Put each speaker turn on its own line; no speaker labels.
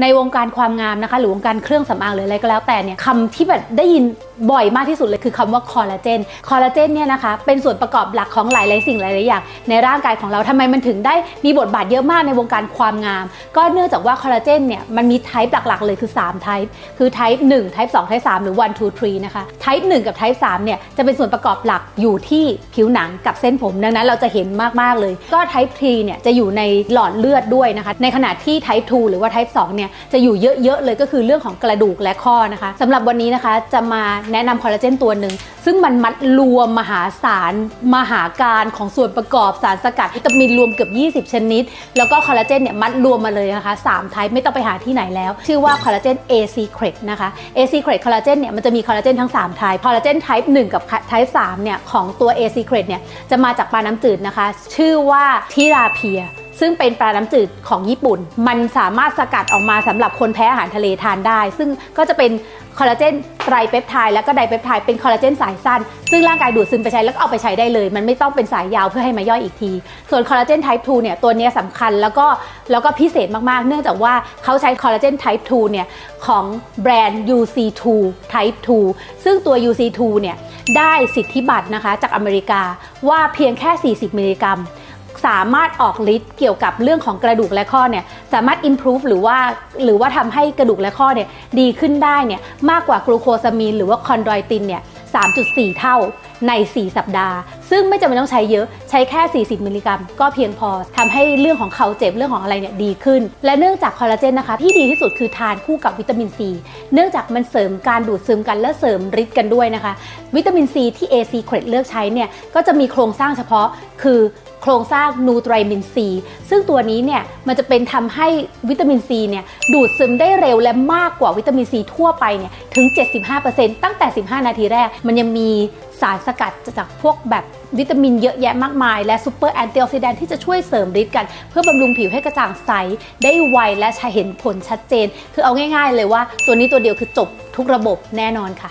ในวงการความงามนะคะ หรือวงการเครื่องสำอางหรืออะไรก็แล้วแต่เนี่ยคำที่แบบได้ยินบ่อยมากที่สุดเลยคือคำว่าคอลลาเจน คอลลาเจนเนี่ยนะคะเป็นส่วนประกอบหลักของหลาย ๆ สิ่งหลาย ๆ อย่างในร่างกายของเราทำไมมันถึงได้มีบทบาทเยอะมากในวงการความงาม ก็เนื่องจากว่าคอลลาเจนเนี่ยมันมีไทป์หลัก ๆ เลยคือ3ไทป์คือไทป์1ไทป์2ไทป์3หรือ1 2 3นะคะไทป์1กับไทป์3เนี่ยจะเป็นส่วนประกอบหลักอยู่ที่ผิวหนังกับเส้นผมดังนั้นเราจะเห็นมาก ๆ เลย ก็ไทป์3เนี่ยจะอยู่ในหลอดเลือดด้วยนะคะในขณะที่ไทป์2หรือว่าไทป์2เนี่ยจะอยู่เยอะ ๆ เลยก็คือเรื่องของกระดูกและข้อนะคะสำหรับวันนี้นะคะจะมาแนะนำคอลลาเจนตัวหนึ่ง ซึ่งมันมัดรวมมหาศาลมหาการของส่วนประกอบสารสกัดวิตามินรวมเกือบ 20 ชนิด แล้วก็คอลลาเจนเนี่ยมัดรวมมาเลยนะคะ3ไทป์ไม่ต้องไปหาที่ไหนแล้ว ชื่อว่าคอลลาเจน A Secret นะคะ A Secret คอลลาเจนเนี่ยมันจะมีคอลลาเจนทั้ง3ไทป์คอลลาเจนไทป์1กับไทป์3เนี่ยของตัว A Secret เนี่ยจะมาจากปลาน้ำจืดนะคะ ชื่อว่าทิราเพีย ซึ่งเป็นปลาน้ำจืดของญี่ปุ่น มันสามารถสกัดออกมาสำหรับคนแพ้อาหารทะเลทานได้ ซึ่งก็จะเป็นคอลลาเจนไตรเปปไทด์แล้วก็ไดเปปไทด์เป็นคอลลาเจนสายสั้น ซึ่งร่างกายดูดซึมไปใช้แล้วก็เอาไปใช้ได้เลย มันไม่ต้องเป็นสายยาวเพื่อให้มาย่อยอีกที ส่วนคอลลาเจนไทป์2เนี่ยตัวนี้ยสำคัญแล้วก็แล้วก็พิเศษมากๆ เนื่องจากว่าเขาใช้คอลลาเจนไทป์2เนี่ยของแบรนด์ UC2 Type 2 ซึ่งตัว UC2 เนี่ยได้สิทธิบัตรนะคะจากอเมริกาว่าเพียงแค่ 40 มิลลิกรัม สามารถออกฤทธิ์เกี่ยวกับเรื่องของกระดูกและข้อเนี่ยสามารถ improve หรือว่าหรือว่าทำให้กระดูกและข้อเนี่ยดีขึ้นได้เนี่ยมากกว่ากลูโคซามีนหรือว่าคอนโดรตินเนี่ย 3.4 เท่าใน 4 สัปดาห์ ซึ่งไม่จำเป็นต้องใช้เยอะใช้แค่ 40 มิลลิกรัม ก็เพียงพอทำให้เรื่องของเขาเจ็บเรื่องของอะไรเนี่ยดีขึ้น และเนื่องจากคอลลาเจนนะคะ ที่ดีที่สุดคือทานคู่กับวิตามินซีเนื่องจากมันเสริมการดูดซึมกันและเสริมฤทธิ์กันด้วยนะคะ วิตามินซีที่ A Secret เลือกใช้เนี่ยก็จะมีโครงสร้างเฉพาะคือโครงสร้างนูไตรมินซีซึ่งตัวนี้เนี่ยมันจะเป็นทำให้วิตามินซีเนี่ยดูดซึมได้เร็วและมากกว่าวิตามินซีทั่วไปเนี่ยถึง 75%ตั้งแต่ 15 นาทีแรกมันยังมีสารสกัดจากพวกแบบวิตามินเยอะแยะมากมาย และซูเปอร์แอนตี้ออกซิแดนที่จะช่วยเสริมฤทธิ์กัน เพื่อบำรุงผิวให้กระจ่างใส ได้ไวและเห็นผลชัดเจน คือเอาง่าย ๆ เลยว่าตัวนี้ตัวเดียวคือจบทุกระบบแน่นอนค่ะ